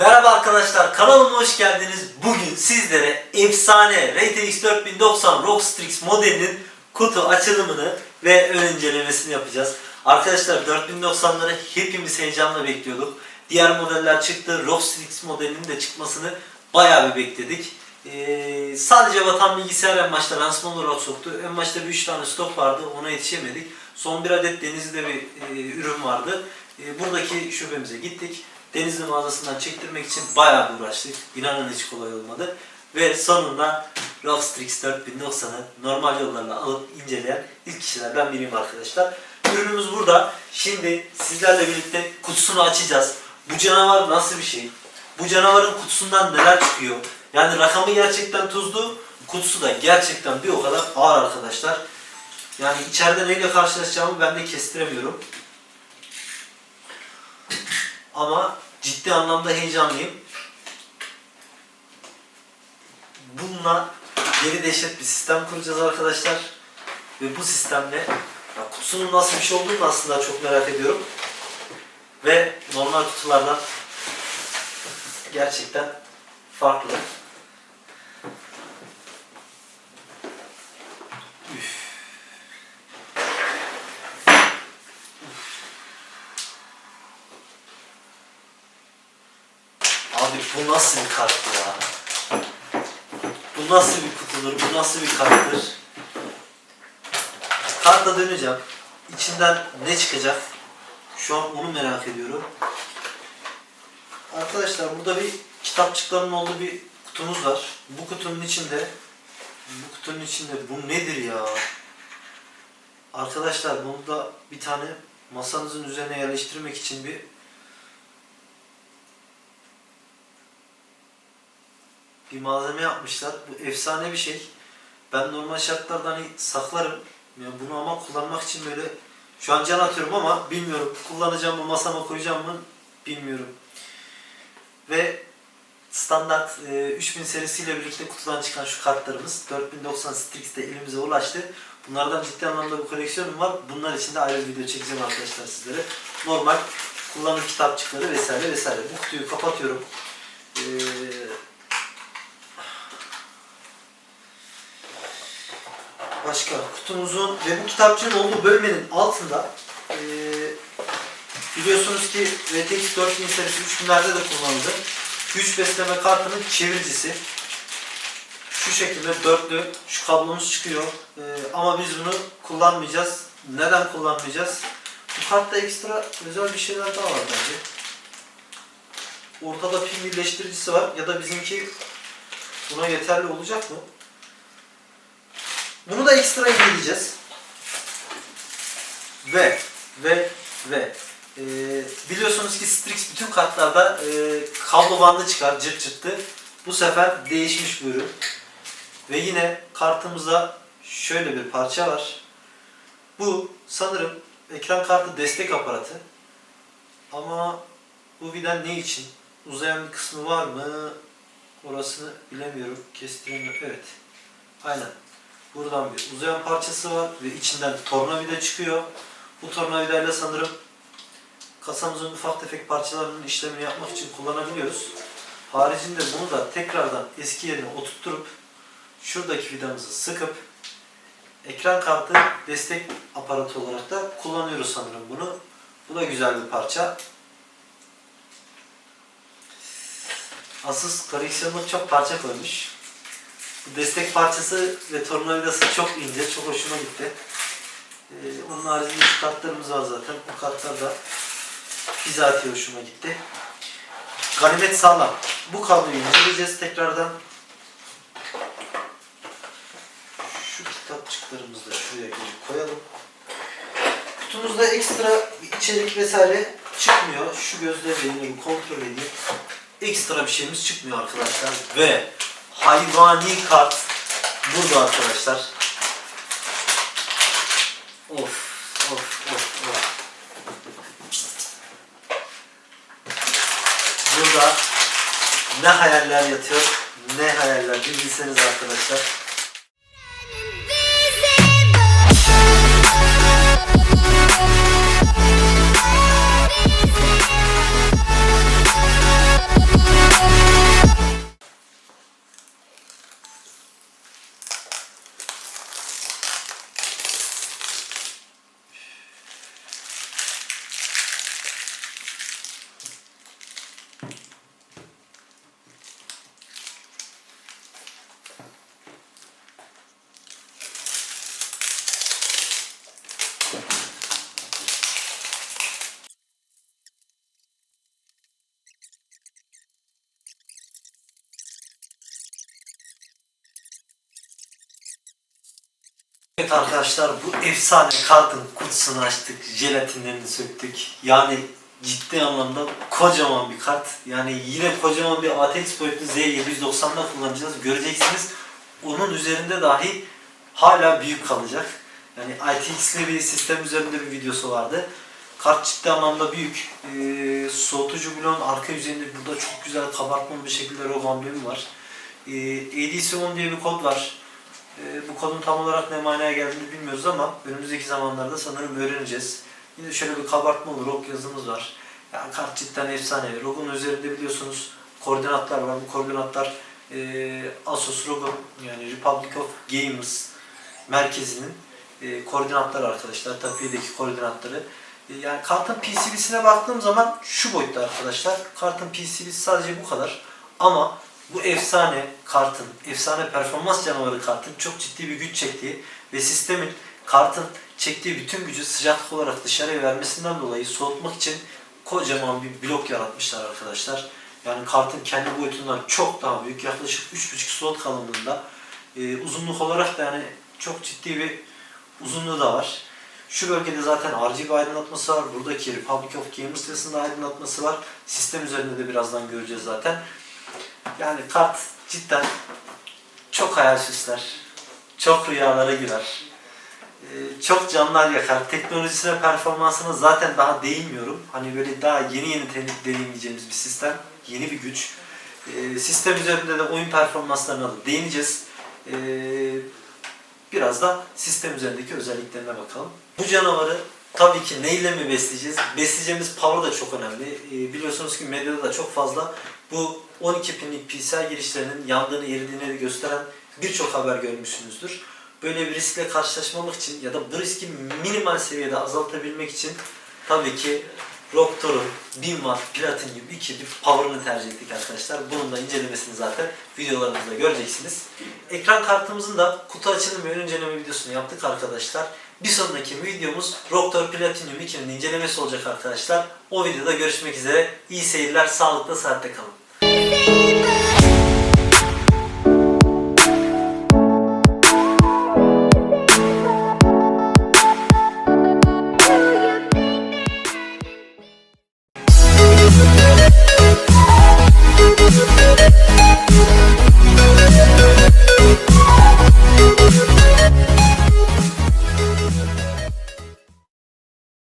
Merhaba arkadaşlar kanalıma hoş geldiniz. Bugün sizlere efsane RTX 4090 Rockstrix modelinin kutu açılımını ve ön incelemesini yapacağız. Arkadaşlar 4090'ları hepimiz heyecanla bekliyorduk. Diğer modeller çıktı. Rockstrix modelinin de çıkmasını bayağı bir bekledik. Ee, sadece Vatan Bilgisayar en başta lansman olarak soktu. En başta bir 3 tane stok vardı. Ona yetişemedik. Son bir adet Denizli'de bir e, ürün vardı. E, buradaki şubemize gittik. Denizli mağazasından çektirmek için bayağı uğraştık. İnanın hiç kolay olmadı. Ve sonunda Rockstrix 4090'ı normal yollarla alıp inceleyen ilk kişilerden biriyim arkadaşlar. Ürünümüz burada. Şimdi sizlerle birlikte kutusunu açacağız. Bu canavar nasıl bir şey? Bu canavarın kutusundan neler çıkıyor? Yani rakamı gerçekten tuzlu, kutusu da gerçekten bir o kadar ağır arkadaşlar. Yani içeride neyle karşılaşacağımı ben de kestiremiyorum. Ama ciddi anlamda heyecanlıyım. Bununla geri dehşet bir sistem kuracağız arkadaşlar. Ve bu sistemle ya kutusunun nasıl bir şey olduğunu da aslında çok merak ediyorum. Ve normal kutulardan gerçekten farklı. Abi bu nasıl bir karttı ya? Bu nasıl bir kutudur? Bu nasıl bir karttır? Kartla döneceğim. İçinden ne çıkacak? Şu an onu merak ediyorum. Arkadaşlar burada bir kitapçıkların olduğu bir kutumuz var. Bu kutunun içinde bu kutunun içinde bu nedir ya? Arkadaşlar bunu da bir tane masanızın üzerine yerleştirmek için bir bir malzeme yapmışlar. Bu efsane bir şey. Ben normal şartlarda hani saklarım. Yani bunu ama kullanmak için böyle şu an can atıyorum ama bilmiyorum. Kullanacağım mı, masama koyacağım mı bilmiyorum. Ve standart e, 3000 serisiyle birlikte kutudan çıkan şu kartlarımız 4090 Strix'te elimize ulaştı. Bunlardan ciddi anlamda bir koleksiyonum var. Bunlar için de ayrı bir video çekeceğim arkadaşlar sizlere. Normal kullanım kitapçıkları vesaire vesaire. Bu kutuyu kapatıyorum. Ee, Başka kutumuzun ve bu kitapçığın olduğu bölmenin altında eee, biliyorsunuz ki RTX 4000 serisi 3000'lerde de kullanıldı. Güç besleme kartının çeviricisi. Şu şekilde dörtlü şu kablomuz çıkıyor. Eee, ama biz bunu kullanmayacağız. Neden kullanmayacağız? Bu kartta ekstra özel bir şeyler daha var bence. Ortada pil birleştiricisi var ya da bizimki buna yeterli olacak mı? Bunu da ekstra inceleyeceğiz. Ve ve ve e, biliyorsunuz ki Strix bütün kartlarda e, kablo bandı çıkar cırt cırttı. Bu sefer değişmiş bir ürün. Ve yine kartımızda şöyle bir parça var. Bu sanırım ekran kartı destek aparatı. Ama bu vida ne için? Uzayan bir kısmı var mı? Orasını bilemiyorum. Kestiremiyorum. Evet. Aynen. Buradan bir uzayan parçası var ve içinden tornavida çıkıyor. Bu tornavidayla sanırım kasamızın ufak tefek parçalarının işlemini yapmak için kullanabiliyoruz. Haricinde bunu da tekrardan eski yerine oturtturup şuradaki vidamızı sıkıp ekran kartı destek aparatı olarak da kullanıyoruz sanırım bunu. Bu da güzel bir parça. Asıl koleksiyonluk çok parça koymuş. Bu destek parçası ve tornavidası çok ince, çok hoşuma gitti. Ee, onun haricinde şu kartlarımız var zaten. O kartlar da bizatihi hoşuma gitti. Ganimet sağlam. Bu kabloyu inceleyeceğiz tekrardan. Şu kitapçıklarımızı da şuraya geri koyalım. Kutumuzda ekstra içerik vesaire çıkmıyor. Şu gözle yine bir kontrol edeyim. Ekstra bir şeyimiz çıkmıyor arkadaşlar. Ve hayvani kart burada arkadaşlar. Of of of of. Burada ne hayaller yatıyor ne hayaller bir bilseniz arkadaşlar. Evet arkadaşlar bu efsane kartın kutusunu açtık. Jelatinlerini söktük. Yani ciddi anlamda kocaman bir kart. Yani yine kocaman bir ATX boyutlu Z790'da kullanacağız. Göreceksiniz. Onun üzerinde dahi hala büyük kalacak. Yani ITX'li bir sistem üzerinde bir videosu vardı. Kart ciddi anlamda büyük. Ee, soğutucu bloğun arka yüzeyinde burada çok güzel kabartmalı bir şekilde ROG amblemi var. Ee, ADC10 diye bir kod var. Ee, bu kodun tam olarak ne manaya geldiğini bilmiyoruz ama önümüzdeki zamanlarda sanırım öğreneceğiz. Yine şöyle bir kabartmalı ROG yazımız var. Yani kart cidden efsane. ROG'un üzerinde biliyorsunuz koordinatlar var. Bu koordinatlar e, Asus ROG'un yani Republic of Gamers merkezinin e, koordinatları arkadaşlar. Tapiye'deki koordinatları. E, yani kartın PCB'sine baktığım zaman şu boyutta arkadaşlar. Kartın PCB'si sadece bu kadar. Ama bu efsane kartın, efsane performans canavarı kartın çok ciddi bir güç çektiği ve sistemin kartın çektiği bütün gücü sıcaklık olarak dışarıya vermesinden dolayı soğutmak için kocaman bir blok yaratmışlar arkadaşlar. Yani kartın kendi boyutundan çok daha büyük, yaklaşık 3.5 slot kalınlığında. Ee, uzunluk olarak da yani çok ciddi bir uzunluğu da var. Şu bölgede zaten RGB aydınlatması var. Buradaki Republic of Gamers sitesinde aydınlatması var. Sistem üzerinde de birazdan göreceğiz zaten. Yani kart cidden çok hayal süsler. Çok rüyalara girer. Ee, çok canlar yakar. Teknolojisine, performansına zaten daha değinmiyorum. Hani böyle daha yeni yeni deneyimleyeceğimiz bir sistem. Yeni bir güç. Ee, sistem üzerinde de oyun performanslarına da değineceğiz. Ee, biraz da sistem üzerindeki özelliklerine bakalım. Bu canavarı tabii ki neyle mi besleyeceğiz? Besleyeceğimiz power da çok önemli. Biliyorsunuz ki medyada da çok fazla bu 12 pinlik PCI girişlerinin yandığını, eridiğini gösteren birçok haber görmüşsünüzdür. Böyle bir riskle karşılaşmamak için ya da bu riski minimal seviyede azaltabilmek için tabii ki Raptor'un 1000 watt platin gibi iki bir power'ını tercih ettik arkadaşlar. Bunun da incelemesini zaten videolarımızda göreceksiniz. Ekran kartımızın da kutu açılımı ve ön inceleme videosunu yaptık arkadaşlar. Bir sonraki videomuz Raptor Platinum 2'nin incelemesi olacak arkadaşlar. O videoda görüşmek üzere. İyi seyirler, sağlıkla, saatte kalın. Baby